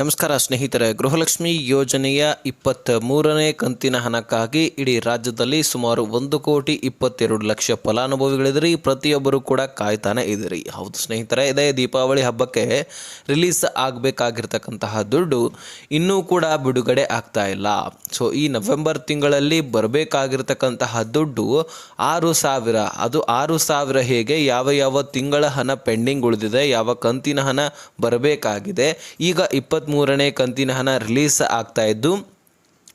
ನಮಸ್ಕಾರ ಸ್ನೇಹಿತರೆ, ಗೃಹಲಕ್ಷ್ಮಿ ಯೋಜನೆಯ ಇಪ್ಪತ್ತ ಮೂರನೇ ಕಂತಿನ ಹಣಕ್ಕಾಗಿ ಇಡೀ ರಾಜ್ಯದಲ್ಲಿ ಸುಮಾರು ಒಂದು ಕೋಟಿ ಇಪ್ಪತ್ತೆರಡು ಲಕ್ಷ ಫಲಾನುಭವಿಗಳಿದ್ರಿ. ಪ್ರತಿಯೊಬ್ಬರು ಕೂಡ ಕಾಯ್ತಾನೆ ಇದ್ದೀರಿ. ಹೌದು ಸ್ನೇಹಿತರೆ, ಇದೇ ದೀಪಾವಳಿ ಹಬ್ಬಕ್ಕೆ ರಿಲೀಸ್ ಆಗಬೇಕಾಗಿರ್ತಕ್ಕಂತಹ ದುಡ್ಡು ಇನ್ನೂ ಕೂಡ ಬಿಡುಗಡೆ ಆಗ್ತಾ ಇಲ್ಲ. ಸೊ ಈ ನವೆಂಬರ್ ತಿಂಗಳಲ್ಲಿ ಬರಬೇಕಾಗಿರ್ತಕ್ಕಂತಹ ದುಡ್ಡು ಆರು ಸಾವಿರ. ಅದು ಆರು ಸಾವಿರ ಹೇಗೆ? ಯಾವ ಯಾವ ತಿಂಗಳ ಹಣ ಪೆಂಡಿಂಗ್ ಉಳಿದಿದೆ? ಯಾವ ಕಂತಿನ ಹಣ ಬರಬೇಕಾಗಿದೆ? ಈಗ ಇಪ್ಪತ್ತ್ಮೂರನೇ ಕಂತಿನ ಹಣ ರಿಲೀಸ್ ಆಗ್ತಾ ಇದ್ದು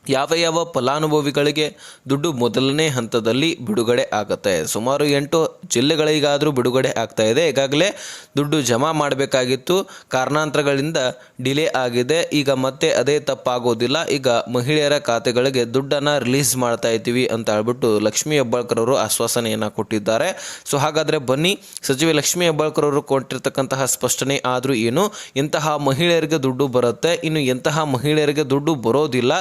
ಯಾವ ಯಾವ ಫಲಾನುಭವಿಗಳಿಗೆ ದುಡ್ಡು ಮೊದಲನೇ ಹಂತದಲ್ಲಿ ಬಿಡುಗಡೆ ಆಗುತ್ತೆ? ಸುಮಾರು ಎಂಟು ಜಿಲ್ಲೆಗಳಿಗಾದರೂ ಬಿಡುಗಡೆ ಆಗ್ತಾ ಇದೆ. ಈಗಾಗಲೇ ದುಡ್ಡು ಜಮಾ ಮಾಡಬೇಕಾಗಿತ್ತು. ಕಾರಣಾಂತರಗಳಿಂದ ಡಿಲೇ ಆಗಿದೆ. ಈಗ ಮತ್ತೆ ಅದೇ ತಪ್ಪಾಗೋದಿಲ್ಲ. ಈಗ ಮಹಿಳೆಯರ ಖಾತೆಗಳಿಗೆ ದುಡ್ಡನ್ನು ರಿಲೀಸ್ ಮಾಡ್ತಾ ಇದ್ದೀವಿ ಅಂತ ಹೇಳ್ಬಿಟ್ಟು ಲಕ್ಷ್ಮೀ ಹೆಬ್ಬಾಳ್ಕರ್ ಅವರು ಆಶ್ವಾಸನೆಯನ್ನು ಕೊಟ್ಟಿದ್ದಾರೆ. ಸೊ ಹಾಗಾದರೆ ಬನ್ನಿ, ಸಚಿವೆ ಲಕ್ಷ್ಮೀ ಹೆಬ್ಬಾಳ್ಕರ್ ಅವರು ಕೊಟ್ಟಿರ್ತಕ್ಕಂತಹ ಸ್ಪಷ್ಟನೆ ಆದರೂ ಏನು? ಇಂತಹ ಮಹಿಳೆಯರಿಗೆ ದುಡ್ಡು ಬರುತ್ತೆ. ಇನ್ನು ಎಂತಹ ಮಹಿಳೆಯರಿಗೆ ದುಡ್ಡು ಬರೋದಿಲ್ಲ.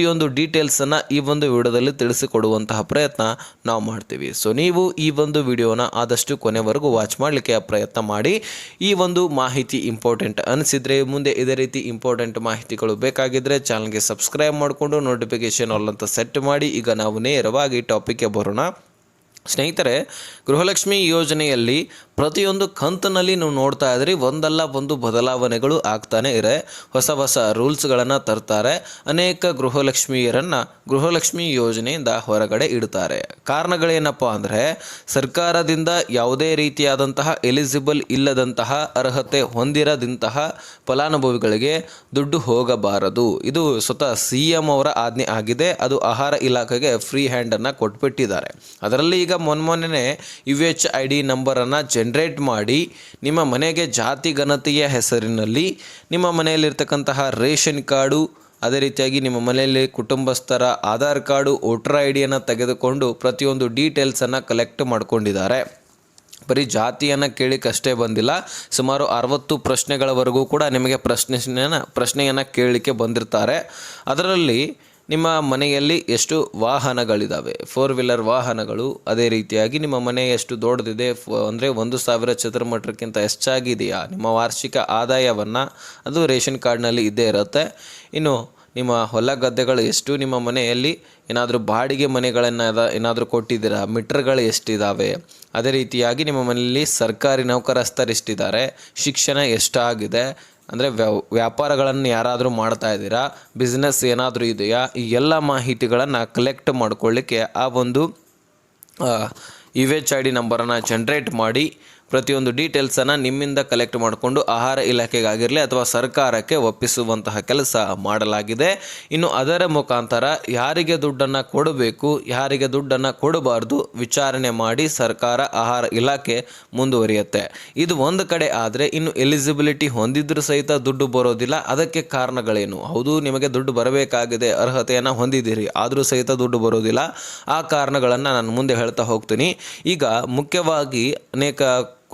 ಪ್ರತಿಯೊಂದು ಡೀಟೇಲ್ಸನ್ನು ಈ ಒಂದು ವಿಡಿಯೋದಲ್ಲಿ ತಿಳಿಸಿಕೊಡುವಂತಹ ಪ್ರಯತ್ನ ನಾವು ಮಾಡ್ತೀವಿ. ಸೊ ನೀವು ಈ ಒಂದು ವಿಡಿಯೋನ ಆದಷ್ಟು ಕೊನೆವರೆಗೂ ವಾಚ್ ಮಾಡಲಿಕ್ಕೆ ಪ್ರಯತ್ನ ಮಾಡಿ. ಈ ಒಂದು ಮಾಹಿತಿ ಇಂಪಾರ್ಟೆಂಟ್ ಅನಿಸಿದರೆ, ಮುಂದೆ ಇದೇ ರೀತಿ ಇಂಪಾರ್ಟೆಂಟ್ ಮಾಹಿತಿಗಳು ಬೇಕಾಗಿದ್ದರೆ ಚಾನಲ್ಗೆ ಸಬ್ಸ್ಕ್ರೈಬ್ ಮಾಡಿಕೊಂಡು ನೋಟಿಫಿಕೇಶನ್ ಆಲ್ ಅಂತ ಸೆಟ್ ಮಾಡಿ. ಈಗ ನಾವು ನೇರವಾಗಿ ಟಾಪಿಕ್ಗೆ ಬರೋಣ. ಸ್ನೇಹಿತರೆ, ಗೃಹಲಕ್ಷ್ಮಿ ಯೋಜನೆಯಲ್ಲಿ ಪ್ರತಿಯೊಂದು ಕಂತಿನಲ್ಲಿ ನೀವು ನೋಡ್ತಾ ಇದ್ರಿ, ಒಂದಲ್ಲ ಒಂದು ಬದಲಾವಣೆಗಳು ಆಗ್ತಾನೆ ಇರೆ ಹೊಸ ಹೊಸ ರೂಲ್ಸ್ಗಳನ್ನು ತರ್ತಾರೆ. ಅನೇಕ ಗೃಹಲಕ್ಷ್ಮಿಯರನ್ನು ಗೃಹಲಕ್ಷ್ಮಿ ಯೋಜನೆಯಿಂದ ಹೊರಗಡೆ ಇಡ್ತಾರೆ. ಕಾರಣಗಳೇನಪ್ಪ ಅಂದರೆ, ಸರ್ಕಾರದಿಂದ ಯಾವುದೇ ರೀತಿಯಾದಂತಹ ಎಲಿಜಿಬಲ್ ಇಲ್ಲದಂತಹ ಅರ್ಹತೆ ಹೊಂದಿರದಂತಹ ಫಲಾನುಭವಿಗಳಿಗೆ ದುಡ್ಡು ಹೋಗಬಾರದು. ಇದು ಸ್ವತಃ ಸಿ ಎಂ ಅವರ ಆಜ್ಞೆ ಆಗಿದೆ. ಅದು ಆಹಾರ ಇಲಾಖೆಗೆ ಫ್ರೀ ಹ್ಯಾಂಡನ್ನು ಕೊಟ್ಬಿಟ್ಟಿದ್ದಾರೆ. ಅದರಲ್ಲಿ ಈಗ ಮೊನ್ಮೊನ್ನೆ ಯು ಎಚ್ ಐ ಡಿ ನಂಬರನ್ನು ಜನ್ರೇಟ್ ಮಾಡಿ ನಿಮ್ಮ ಮನೆಗೆ ಜಾತಿ ಘನತೆಯ ಹೆಸರಿನಲ್ಲಿ ನಿಮ್ಮ ಮನೆಯಲ್ಲಿರ್ತಕ್ಕಂತಹ ರೇಷನ್ ಕಾರ್ಡು, ಅದೇ ರೀತಿಯಾಗಿ ನಿಮ್ಮ ಮನೆಯಲ್ಲಿ ಕುಟುಂಬಸ್ಥರ ಆಧಾರ್ ಕಾರ್ಡು, ವೋಟರ್ ಐ ಡಿಯನ್ನು ತೆಗೆದುಕೊಂಡು ಪ್ರತಿಯೊಂದು ಡೀಟೇಲ್ಸನ್ನು ಕಲೆಕ್ಟ್ ಮಾಡ್ಕೊಂಡಿದ್ದಾರೆ. ಬರೀ ಜಾತಿಯನ್ನು ಕೇಳಿಕಷ್ಟೇ ಬಂದಿಲ್ಲ, ಸುಮಾರು ಅರವತ್ತು ಪ್ರಶ್ನೆಗಳವರೆಗೂ ಕೂಡ ನಿಮಗೆ ಪ್ರಶ್ನೆಯನ್ನು ಪ್ರಶ್ನೆಯನ್ನು ಕೇಳಲಿಕ್ಕೆ ಬಂದಿರ್ತಾರೆ. ಅದರಲ್ಲಿ ನಿಮ್ಮ ಮನೆಯಲ್ಲಿ ಎಷ್ಟು ವಾಹನಗಳಿದ್ದಾವೆ ಫೋರ್ ವೀಲರ್ ವಾಹನಗಳು, ಅದೇ ರೀತಿಯಾಗಿ ನಿಮ್ಮ ಮನೆ ಎಷ್ಟು ದೊಡ್ಡದಿದೆ? ಅಂದರೆ ಒಂದು ಸಾವಿರ ಚದರಮೀಟ್ರ್ಕ್ಕಿಂತ ಹೆಚ್ಚಾಗಿದೆಯಾ? ನಿಮ್ಮ ವಾರ್ಷಿಕ ಆದಾಯವನ್ನು ಅದು ರೇಷನ್ ಕಾರ್ಡ್ನಲ್ಲಿ ಇದ್ದೇ ಇರುತ್ತೆ. ಇನ್ನು ನಿಮ್ಮ ಹೊಲ ಗದ್ದೆಗಳು ಎಷ್ಟು? ನಿಮ್ಮ ಮನೆಯಲ್ಲಿ ಏನಾದರೂ ಬಾಡಿಗೆ ಮನೆಗಳನ್ನು ಏನಾದರೂ ಕೊಟ್ಟಿದ್ದೀರಾ? ಮೀಟರ್ಗಳು ಎಷ್ಟಿದ್ದಾವೆ ಅದೇ ರೀತಿಯಾಗಿ ನಿಮ್ಮ ಮನೆಯಲ್ಲಿ ಸರ್ಕಾರಿ ನೌಕರಸ್ಥರು ಎಷ್ಟಿದ್ದಾರೆ ಶಿಕ್ಷಣ ಎಷ್ಟಾಗಿದೆ? ಅಂದರೆ ವ್ಯಾಪಾರಗಳನ್ನು ಯಾರಾದರೂ ಮಾಡ್ತಾ ಇದ್ದೀರಾ ಬಿಸ್ನೆಸ್ ಏನಾದರೂ ಇದೆಯಾ, ಈ ಎಲ್ಲ ಮಾಹಿತಿಗಳನ್ನು ಕಲೆಕ್ಟ್ ಮಾಡ್ಕೊಳ್ಳಿಕ್ಕೆ ಆ ಒಂದು ಯು ಎಚ್ ಐ ಡಿ ನಂಬರನ್ನು ಜನ್ರೇಟ್ ಮಾಡಿ ಪ್ರತಿಯೊಂದು ಡೀಟೇಲ್ಸನ್ನು ನಿಮ್ಮಿಂದ ಕಲೆಕ್ಟ್ ಮಾಡಿಕೊಂಡು ಆಹಾರ ಇಲಾಖೆಗಾಗಿರಲಿ ಅಥವಾ ಸರ್ಕಾರಕ್ಕೆ ಒಪ್ಪಿಸುವಂತಹ ಕೆಲಸ ಮಾಡಲಾಗಿದೆ. ಇನ್ನು ಅದರ ಮುಖಾಂತರ ಯಾರಿಗೆ ದುಡ್ಡನ್ನು ಕೊಡಬೇಕು, ಯಾರಿಗೆ ದುಡ್ಡನ್ನು ಕೊಡಬಾರ್ದು ವಿಚಾರಣೆ ಮಾಡಿ ಸರ್ಕಾರ ಆಹಾರ ಇಲಾಖೆ ಮುಂದುವರಿಯುತ್ತೆ. ಇದು ಒಂದು ಕಡೆ ಆದರೆ ಇನ್ನು ಎಲಿಜಿಬಿಲಿಟಿ ಹೊಂದಿದ್ರೂ ಸಹಿತ ದುಡ್ಡು ಬರೋದಿಲ್ಲ. ಅದಕ್ಕೆ ಕಾರಣಗಳೇನು? ಹೌದು, ನಿಮಗೆ ದುಡ್ಡು ಬರಬೇಕಾಗಿದೆ, ಅರ್ಹತೆಯನ್ನು ಹೊಂದಿದ್ದೀರಿ, ಆದರೂ ಸಹಿತ ದುಡ್ಡು ಬರೋದಿಲ್ಲ. ಆ ಕಾರಣಗಳನ್ನು ನಾನು ಮುಂದೆ ಹೇಳ್ತಾ ಹೋಗ್ತೀನಿ. ಈಗ ಮುಖ್ಯವಾಗಿ ಅನೇಕ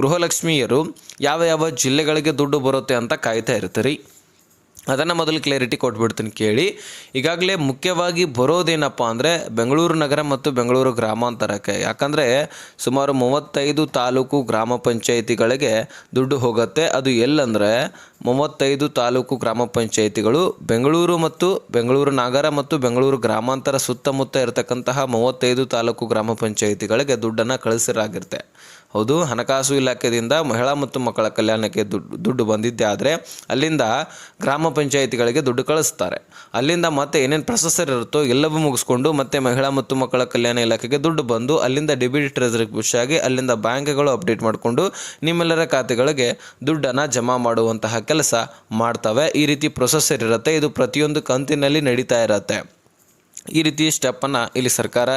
ಗೃಹಲಕ್ಷ್ಮಿಯರು ಯಾವ ಯಾವ ಜಿಲ್ಲೆಗಳಿಗೆ ದುಡ್ಡು ಬರುತ್ತೆ ಅಂತ ಕಾಯ್ತಾ ಇರ್ತೀರಿ. ಅದನ್ನು ಮೊದಲು ಕ್ಲಾರಿಟಿ ಕೊಟ್ಬಿಡ್ತೀನಿ ಕೇಳಿ. ಈಗಾಗಲೇ ಮುಖ್ಯವಾಗಿ ಬರೋದೇನಪ್ಪ ಅಂದರೆ ಬೆಂಗಳೂರು ನಗರ ಮತ್ತು ಬೆಂಗಳೂರು ಗ್ರಾಮಾಂತರಕ್ಕೆ. ಯಾಕಂದರೆ ಸುಮಾರು ಮೂವತ್ತೈದು ತಾಲೂಕು ಗ್ರಾಮ ಪಂಚಾಯಿತಿಗಳಿಗೆ ದುಡ್ಡು ಹೋಗುತ್ತೆ. ಅದು ಎಲ್ಲಂದರೆ ಮೂವತ್ತೈದು ತಾಲೂಕು ಗ್ರಾಮ ಪಂಚಾಯಿತಿಗಳು ಬೆಂಗಳೂರು ಮತ್ತು ಬೆಂಗಳೂರು ನಗರ ಮತ್ತು ಬೆಂಗಳೂರು ಗ್ರಾಮಾಂತರ ಸುತ್ತಮುತ್ತ ಇರತಕ್ಕಂತಹ ಮೂವತ್ತೈದು ತಾಲೂಕು ಗ್ರಾಮ ಪಂಚಾಯಿತಿಗಳಿಗೆ ದುಡ್ಡನ್ನು ಕಳಿಸಿರಾಗಿರುತ್ತೆ. ಹೌದು, ಹಣಕಾಸು ಇಲಾಖೆಯಿಂದ ಮಹಿಳಾ ಮತ್ತು ಮಕ್ಕಳ ಕಲ್ಯಾಣಕ್ಕೆ ದುಡ್ಡು ದುಡ್ಡು ಬಂದಿದ್ದೆ ಆದರೆ ಅಲ್ಲಿಂದ ಗ್ರಾಮ ಪಂಚಾಯಿತಿಗಳಿಗೆ ದುಡ್ಡು ಕಳಿಸ್ತಾರೆ. ಅಲ್ಲಿಂದ ಮತ್ತೆ ಏನೇನು ಪ್ರೊಸೆಸರ್ ಇರುತ್ತೋ ಎಲ್ಲವೂ ಮುಗಿಸ್ಕೊಂಡು ಮತ್ತೆ ಮಹಿಳಾ ಮತ್ತು ಮಕ್ಕಳ ಕಲ್ಯಾಣ ಇಲಾಖೆಗೆ ದುಡ್ಡು ಬಂದು ಅಲ್ಲಿಂದ ಡೆಬಿಟ್ ಟ್ರೆಜರಿ ಪುಷ್ ಆಗಿ ಅಲ್ಲಿಂದ ಬ್ಯಾಂಕ್ಗಳು ಅಪ್ಡೇಟ್ ಮಾಡಿಕೊಂಡು ನಿಮ್ಮೆಲ್ಲರ ಖಾತೆಗಳಿಗೆ ದುಡ್ಡನ್ನು ಜಮಾ ಮಾಡುವಂತಹ ಕೆಲಸ ಮಾಡ್ತವೆ. ಈ ರೀತಿ ಪ್ರೊಸೆಸರ್ ಇರುತ್ತೆ. ಇದು ಪ್ರತಿಯೊಂದು ಕಂತಿನಲ್ಲಿ ನಡೀತಾ ಇರುತ್ತೆ. ಈ ರೀತಿ ಸ್ಟೆಪ್ಪನ್ನು ಇಲ್ಲಿ ಸರ್ಕಾರ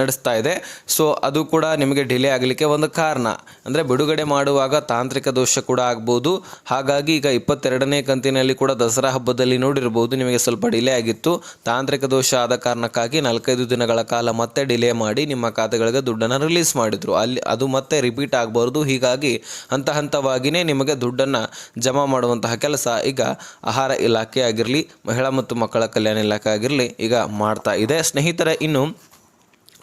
ನಡೆಸ್ತಾ ಇದೆ. ಸೊ ಅದು ಕೂಡ ನಿಮಗೆ ಡಿಲೇ ಆಗಲಿಕ್ಕೆ ಒಂದು ಕಾರಣ. ಅಂದರೆ ಬಿಡುಗಡೆ ಮಾಡುವಾಗ ತಾಂತ್ರಿಕ ದೋಷ ಕೂಡ ಆಗ್ಬೋದು. ಹಾಗಾಗಿ ಈಗ ಇಪ್ಪತ್ತೆರಡನೇ ಕಂತಿನಲ್ಲಿ ಕೂಡ ದಸರಾ ಹಬ್ಬದಲ್ಲಿ ನೋಡಿರ್ಬೋದು ನಿಮಗೆ ಸ್ವಲ್ಪ ಡಿಲೇ ಆಗಿತ್ತು. ತಾಂತ್ರಿಕ ದೋಷ ಆದ ಕಾರಣಕ್ಕಾಗಿ ನಾಲ್ಕೈದು ದಿನಗಳ ಕಾಲ ಮತ್ತೆ ಡಿಲೇ ಮಾಡಿ ನಿಮ್ಮ ಖಾತೆಗಳಿಗೆ ದುಡ್ಡನ್ನು ರಿಲೀಸ್ ಮಾಡಿದರು. ಅಲ್ಲಿ ಅದು ಮತ್ತೆ ರಿಪೀಟ್ ಆಗಬಾರ್ದು. ಹೀಗಾಗಿ ಹಂತ ಹಂತವಾಗಿಯೇ ನಿಮಗೆ ದುಡ್ಡನ್ನು ಜಮಾ ಮಾಡುವಂತಹ ಕೆಲಸ ಈಗ ಆಹಾರ ಇಲಾಖೆ ಆಗಿರಲಿ, ಮಹಿಳಾ ಮತ್ತು ಮಕ್ಕಳ ಕಲ್ಯಾಣ ಇಲಾಖೆ ಆಗಿರಲಿ ಈಗ ಮಾಡ್ತಾ ಇದೆ. ಸ್ನೇಹಿತರೆ, ಇನ್ನು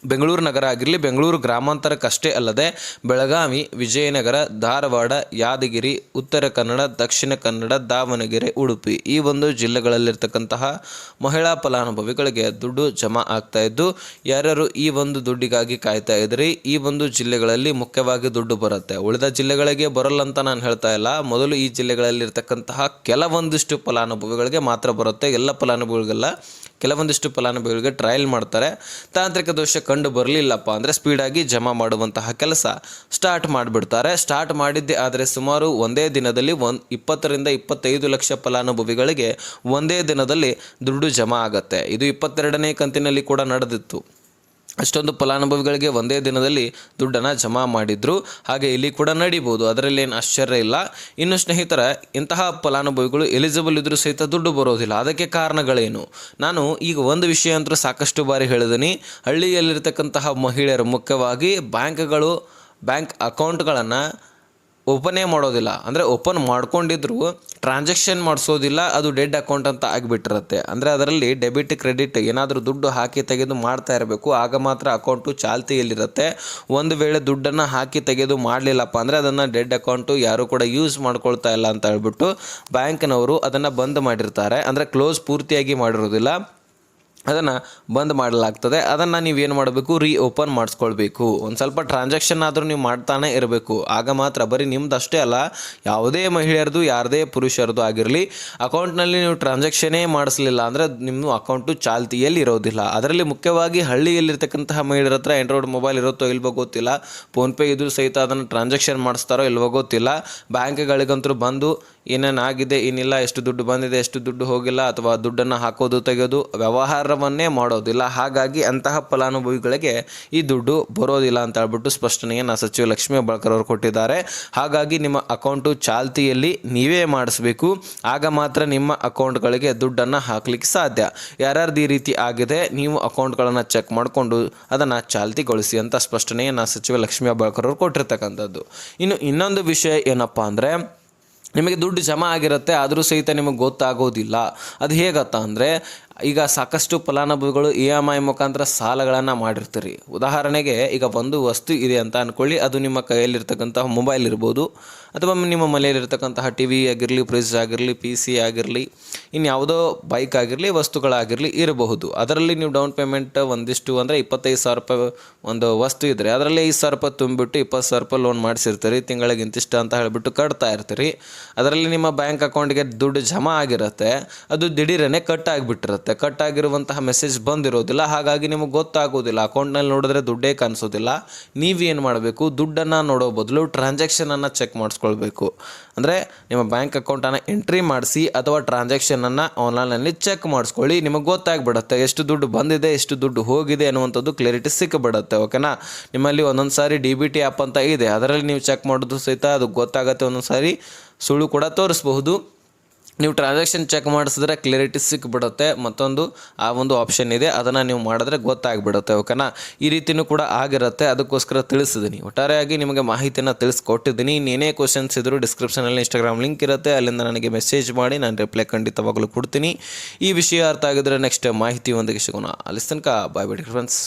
ಬೆಂಗಳೂರು ನಗರ ಆಗಿರಲಿ, ಬೆಂಗಳೂರು ಗ್ರಾಮಾಂತರಕ್ಕಷ್ಟೇ ಅಲ್ಲದೆ ಬೆಳಗಾವಿ, ವಿಜಯನಗರ, ಧಾರವಾಡ, ಯಾದಗಿರಿ, ಉತ್ತರ ಕನ್ನಡ, ದಕ್ಷಿಣ ಕನ್ನಡ, ದಾವಣಗೆರೆ, ಉಡುಪಿ ಈ ಒಂದು ಜಿಲ್ಲೆಗಳಲ್ಲಿರ್ತಕ್ಕಂತಹ ಮಹಿಳಾ ಫಲಾನುಭವಿಗಳಿಗೆ ದುಡ್ಡು ಜಮಾ ಆಗ್ತಾ ಇದ್ದು, ಯಾರ್ಯಾರು ಈ ಒಂದು ದುಡ್ಡಿಗಾಗಿ ಕಾಯ್ತಾ ಇದ್ರಿ, ಈ ಒಂದು ಜಿಲ್ಲೆಗಳಲ್ಲಿ ಮುಖ್ಯವಾಗಿ ದುಡ್ಡು ಬರುತ್ತೆ. ಉಳಿದ ಜಿಲ್ಲೆಗಳಿಗೆ ಬರಲ್ಲ ಅಂತ ನಾನು ಹೇಳ್ತಾ ಇಲ್ಲ. ಮೊದಲು ಈ ಜಿಲ್ಲೆಗಳಲ್ಲಿರ್ತಕ್ಕಂತಹ ಕೆಲವೊಂದಿಷ್ಟು ಫಲಾನುಭವಿಗಳಿಗೆ ಮಾತ್ರ ಬರುತ್ತೆ. ಎಲ್ಲ ಫಲಾನುಭವಿಗಳಿಗೆಲ್ಲ ಕೆಲವೊಂದಿಷ್ಟು ಫಲಾನುಭವಿಗಳಿಗೆ ಟ್ರಯಲ್ ಮಾಡ್ತಾರೆ. ತಾಂತ್ರಿಕ ದೋಷ ಕಂಡು ಬರಲಿಲ್ಲಪ್ಪ ಅಂದರೆ ಸ್ಪೀಡಾಗಿ ಜಮಾ ಮಾಡುವಂತಹ ಕೆಲಸ ಸ್ಟಾರ್ಟ್ ಮಾಡಿಬಿಡ್ತಾರೆ. ಸ್ಟಾರ್ಟ್ ಮಾಡಿದ್ದೆ ಆದರೆ ಸುಮಾರು ಒಂದೇ ದಿನದಲ್ಲಿ ಒಂದು ಇಪ್ಪತ್ತರಿಂದ ಇಪ್ಪತ್ತೈದು ಲಕ್ಷ ಫಲಾನುಭವಿಗಳಿಗೆ ಒಂದೇ ದಿನದಲ್ಲಿ ದುಡ್ಡು ಜಮಾ ಆಗುತ್ತೆ. ಇದು ಇಪ್ಪತ್ತೆರಡನೇ ಕಂತಿನಲ್ಲಿ ಕೂಡ ನಡೆದಿತ್ತು. ಅಷ್ಟೊಂದು ಫಲಾನುಭವಿಗಳಿಗೆ ಒಂದೇ ದಿನದಲ್ಲಿ ದುಡ್ಡನ್ನು ಜಮಾ ಮಾಡಿದ್ರು. ಹಾಗೆ ಇಲ್ಲಿ ಕೂಡ ನಡೀಬೋದು. ಅದರಲ್ಲಿ ಏನು ಆಶ್ಚರ್ಯ ಇಲ್ಲ. ಇನ್ನು ಸ್ನೇಹಿತರ, ಇಂತಹ ಫಲಾನುಭವಿಗಳು ಎಲಿಜಿಬಲ್ ಇದ್ರೂ ಸಹಿತ ದುಡ್ಡು ಬರೋದಿಲ್ಲ. ಅದಕ್ಕೆ ಕಾರಣಗಳೇನು? ನಾನು ಈಗ ಒಂದು ವಿಷಯ ಅಂತೂ ಸಾಕಷ್ಟು ಬಾರಿ ಹೇಳಿದ್ದೀನಿ ಹಳ್ಳಿಯಲ್ಲಿರ್ತಕ್ಕಂತಹ ಮಹಿಳೆಯರು ಮುಖ್ಯವಾಗಿ ಬ್ಯಾಂಕ್ಗಳು, ಬ್ಯಾಂಕ್ ಅಕೌಂಟ್ಗಳನ್ನು ಓಪನೇ ಮಾಡೋದಿಲ್ಲ. ಅಂದರೆ ಓಪನ್ ಮಾಡ್ಕೊಂಡಿದ್ರು ಟ್ರಾನ್ಸಾಕ್ಷನ್ ಮಾಡಿಸೋದಿಲ್ಲ, ಅದು ಡೆಡ್ ಅಕೌಂಟ್ ಅಂತ ಆಗಿಬಿಟ್ಟಿರುತ್ತೆ. ಅಂದರೆ ಅದರಲ್ಲಿ ಡೆಬಿಟ್ ಕ್ರೆಡಿಟ್ ಏನಾದರೂ ದುಡ್ಡು ಹಾಕಿ ತೆಗೆದು ಮಾಡ್ತಾ ಇರಬೇಕು, ಆಗ ಮಾತ್ರ ಅಕೌಂಟು ಚಾಲ್ತಿಯಲ್ಲಿರುತ್ತೆ ಒಂದು ವೇಳೆ ದುಡ್ಡನ್ನು ಹಾಕಿ ತೆಗೆದು ಮಾಡಲಿಲ್ಲಪ್ಪ ಅಂದರೆ ಅದನ್ನು ಡೆಡ್ ಅಕೌಂಟು ಯಾರೂ ಕೂಡ ಯೂಸ್ ಮಾಡ್ಕೊಳ್ತಾ ಇಲ್ಲ ಅಂತ ಹೇಳ್ಬಿಟ್ಟು ಬ್ಯಾಂಕ್ನವರು ಅದನ್ನು ಬಂದ್ ಮಾಡಿರ್ತಾರೆ. ಅಂದರೆ ಕ್ಲೋಸ್ ಪೂರ್ತಿಯಾಗಿ ಮಾಡಿರೋದಿಲ್ಲ. ಅದನ್ನು ಬಂದ್ ಮಾಡಲಾಗ್ತದೆ. ಅದನ್ನು ನೀವೇನು ಮಾಡಬೇಕು? ರೀ ಓಪನ್ ಮಾಡಿಸ್ಕೊಳ್ಬೇಕು. ಒಂದು ಸ್ವಲ್ಪ ಟ್ರಾನ್ಸಾಕ್ಷನ್ ಆದರೂ ನೀವು ಮಾಡ್ತಾನೆ ಇರಬೇಕು. ಆಗ ಮಾತ್ರ ಬರೀ ನಿಮ್ದು ಅಷ್ಟೇ ಅಲ್ಲ, ಯಾವುದೇ ಮಹಿಳೆಯರದು, ಯಾರದೇ ಪುರುಷರದು ಆಗಿರಲಿ ಅಕೌಂಟ್ನಲ್ಲಿ ನೀವು ಟ್ರಾನ್ಸಾಕ್ಷನೇ ಮಾಡಿಸ್ಲಿಲ್ಲ ಅಂದರೆ ನಿಮ್ಮ ಅಕೌಂಟು ಚಾಲ್ತಿಯಲ್ಲಿ ಇರೋದಿಲ್ಲ. ಅದರಲ್ಲಿ ಮುಖ್ಯವಾಗಿ ಹಳ್ಳಿಯಲ್ಲಿರ್ತಕ್ಕಂತಹ ಮಹಿಳೆಯರ ಹತ್ರ ಆ್ಯಂಡ್ರಾಯ್ಡ್ ಮೊಬೈಲ್ ಇರುತ್ತೋ ಇಲ್ವೋ ಗೊತ್ತಿಲ್ಲ. ಫೋನ್ಪೇ ಇದ್ರೂ ಸಹಿತ ಅದನ್ನು ಟ್ರಾನ್ಸಾಕ್ಷನ್ ಮಾಡಿಸ್ತಾರೋ ಇಲ್ವೋ ಗೊತ್ತಿಲ್ಲ. ಬ್ಯಾಂಕ್ಗಳಿಗಂತೂ ಬಂದು ಏನೇನು ಆಗಿದೆ ಏನಿಲ್ಲ, ಎಷ್ಟು ದುಡ್ಡು ಬಂದಿದೆ, ಎಷ್ಟು ದುಡ್ಡು ಹೋಗಿಲ್ಲ ಅಥವಾ ದುಡ್ಡನ್ನು ಹಾಕೋದು, ತೆಗೆಯೋದು, ವ್ಯವಹಾರವನ್ನೇ ಮಾಡೋದಿಲ್ಲ ಹಾಗಾಗಿ ಅಂತಹ ಫಲಾನುಭವಿಗಳಿಗೆ ಈ ದುಡ್ಡು ಬರೋದಿಲ್ಲ ಅಂತ ಹೇಳ್ಬಿಟ್ಟು ಸ್ಪಷ್ಟನೆಯನ್ನು ಸಚಿವ ಲಕ್ಷ್ಮೀ ಹೆಬ್ಬಾಳ್ಕರ್ ಅವರು ಕೊಟ್ಟಿದ್ದಾರೆ. ಹಾಗಾಗಿ ನಿಮ್ಮ ಅಕೌಂಟು ಚಾಲ್ತಿಯಲ್ಲಿ ನೀವೇ ಮಾಡಿಸ್ಬೇಕು. ಆಗ ಮಾತ್ರ ನಿಮ್ಮ ಅಕೌಂಟ್ಗಳಿಗೆ ದುಡ್ಡನ್ನು ಹಾಕಲಿಕ್ಕೆ ಸಾಧ್ಯ. ಯಾರ್ಯಾರ್ದು ಈ ರೀತಿ ಆಗಿದೆ, ನೀವು ಅಕೌಂಟ್ಗಳನ್ನು ಚೆಕ್ ಮಾಡಿಕೊಂಡು ಅದನ್ನು ಚಾಲ್ತಿಗೊಳಿಸಿ ಅಂತ ಸ್ಪಷ್ಟನೆಯನ್ನು ಸಚಿವ ಲಕ್ಷ್ಮೀ ಹೆಬ್ಬಾಳ್ಕರ್ ಅವರು ಕೊಟ್ಟಿರ್ತಕ್ಕಂಥದ್ದು. ಇನ್ನು ಇನ್ನೊಂದು ವಿಷಯ ಏನಪ್ಪ ಅಂದರೆ ನಿಮಗೆ ದುಡ್ಡು ಜಮಾ ಆಗಿರುತ್ತೆ ಆದರೂ ಸಹಿತ ನಿಮಗೆ ಗೊತ್ತಾಗೋದಿಲ್ಲ. ಅದು ಹೇಗತ್ತ ಅಂದರೆ ಈಗ ಸಾಕಷ್ಟು ಫಲಾನುಭವಿಗಳು ಇ ಎಂ ಐ ಮುಖಾಂತರ ಸಾಲಗಳನ್ನು ಮಾಡಿರ್ತೀರಿ. ಉದಾಹರಣೆಗೆ ಈಗ ಒಂದು ವಸ್ತು ಇದೆ ಅಂತ ಅಂದ್ಕೊಳ್ಳಿ ಅದು ನಿಮ್ಮ ಕೈಯಲ್ಲಿರ್ತಕ್ಕಂತಹ ಮೊಬೈಲ್ ಇರ್ಬೋದು, ಅಥವಾ ನಿಮ್ಮ ಮನೆಯಲ್ಲಿರ್ತಕ್ಕಂತಹ ಟಿ ವಿ ಆಗಿರಲಿ, ಫ್ರಿಜ್ ಆಗಿರಲಿ, ಪಿ ಸಿ ಆಗಿರಲಿ ಇನ್ಯಾವುದೋ ಬೈಕ್ ಆಗಿರಲಿ, ವಸ್ತುಗಳಾಗಿರಲಿ ಇರಬಹುದು. ಅದರಲ್ಲಿ ನೀವು ಡೌನ್ ಪೇಮೆಂಟ್ ಒಂದಿಷ್ಟು ಅಂದರೆ ಇಪ್ಪತ್ತೈದು ಸಾವಿರ ರೂಪಾಯಿ ಒಂದು ವಸ್ತು ಇದ್ದರೆ ಅದರಲ್ಲಿ ಐದು ಸಾವಿರ ರೂಪಾಯಿ ತುಂಬಿಬಿಟ್ಟು ಇಪ್ಪತ್ತು ಸಾವಿರ ರೂಪಾಯಿ ಲೋನ್ ಮಾಡಿಸಿರ್ತೀರಿ. ತಿಂಗಳಿಗೆ ಇಂತಿಷ್ಟು ಅಂತ ಹೇಳಿಬಿಟ್ಟು ಕಟ್ತಾ ಇರ್ತೀರಿ. ಅದರಲ್ಲಿ ನಿಮ್ಮ ಬ್ಯಾಂಕ್ ಅಕೌಂಟ್ಗೆ ದುಡ್ಡು ಜಮಾ ಆಗಿರುತ್ತೆ. ಅದು ದಿಢೀರನೆ ಕಟ್ ಆಗಿಬಿಟ್ಟಿರುತ್ತೆ. ಕಟ್ ಆಗಿರುವಂತಹ ಮೆಸೇಜ್ ಬಂದಿರೋದಿಲ್ಲ. ಹಾಗಾಗಿ ನಿಮಗೆ ಗೊತ್ತಾಗೋದಿಲ್ಲ. ಅಕೌಂಟ್ನಲ್ಲಿ ನೋಡಿದ್ರೆ ದುಡ್ಡೇ ಕಾಣಿಸೋದಿಲ್ಲ. ನೀವೇನು ಮಾಡಬೇಕು? ದುಡ್ಡನ್ನು ನೋಡೋ ಬದಲು ಟ್ರಾನ್ಸಾಕ್ಷನನ್ನು ಚೆಕ್ ಮಾಡಿಸ್ಕೊಳ್ಬೇಕು. ಅಂದರೆ ನಿಮ್ಮ ಬ್ಯಾಂಕ್ ಅಕೌಂಟನ್ನು ಎಂಟ್ರಿ ಮಾಡಿಸಿ ಅಥವಾ ಟ್ರಾನ್ಸಾಕ್ಷನನ್ನು ಆನ್ಲೈನಲ್ಲಿ ಚೆಕ್ ಮಾಡಿಸ್ಕೊಳ್ಳಿ. ನಿಮಗೆ ಗೊತ್ತಾಗ್ಬಿಡುತ್ತೆ. ಎಷ್ಟು ದುಡ್ಡು ಬಂದಿದೆ, ಎಷ್ಟು ದುಡ್ಡು ಹೋಗಿದೆ ಅನ್ನುವಂಥದ್ದು ಕ್ಲಾರಿಟಿ ಸಿಕ್ಕಿಬಿಡುತ್ತೆ. ಓಕೆನಾ ನಿಮ್ಮಲ್ಲಿ ಒಂದೊಂದು ಸಾರಿ ಡಿ ಬಿ ಟಿ ಆ್ಯಪ್ ಅಂತ ಇದೆ. ಅದರಲ್ಲಿ ನೀವು ಚೆಕ್ ಮಾಡೋದು ಸಹಿತ ಅದು ಗೊತ್ತಾಗುತ್ತೆ. ಒಂದೊಂದು ಸಾರಿ ಸುಳ್ಳು ಕೂಡ ತೋರಿಸ್ಬಹುದು. ನೀವು ಟ್ರಾನ್ಸಾಕ್ಷನ್ ಚೆಕ್ ಮಾಡಿಸಿದ್ರೆ ಕ್ಲಿಯರಿಟಿ ಸಿಕ್ಬಿಡುತ್ತೆ. ಮತ್ತೊಂದು, ಆ ಒಂದು ಆಪ್ಷನ್ ಇದೆ. ಅದನ್ನು ನೀವು ಮಾಡಿದ್ರೆ ಗೊತ್ತಾಗ್ಬಿಡುತ್ತೆ ಓಕೆನಾ ಈ ರೀತಿಯೂ ಕೂಡ ಆಗಿರುತ್ತೆ. ಅದಕ್ಕೋಸ್ಕರ ತಿಳಿಸಿದ್ದೀನಿ ಒಟ್ಟಾರೆಯಾಗಿ ನಿಮಗೆ ಮಾಹಿತಿನ ತಿಳಿಸ್ಕೊಟ್ಟಿದ್ದೀನಿ. ಇನ್ನೇನೇ ಕ್ವಶನ್ಸ್ ಇದ್ದರೂ ಡಿಸ್ಕ್ರಿಪ್ಷನಲ್ಲಿ ಇನ್ಸ್ಟಾಗ್ರಾಮ್ ಲಿಂಕ್ ಇರುತ್ತೆ. ಅಲ್ಲಿಂದ ನನಗೆ ಮೆಸೇಜ್ ಮಾಡಿ, ನಾನು ರಿಪ್ಲೈ ಖಂಡಿತವಾಗಲೂ ಕೊಡ್ತೀನಿ. ಈ ವಿಷಯ ಅರ್ಥ ಆಗಿದ್ರೆ ನೆಕ್ಸ್ಟ್ ಮಾಹಿತಿ ಒಂದಿಗೆ ಸಿಗೋಣ. ಅಲ್ಲಿ ತನಕ ಬಾಯ್ ಬಿಡಿ ಫ್ರೆಂಡ್ಸ್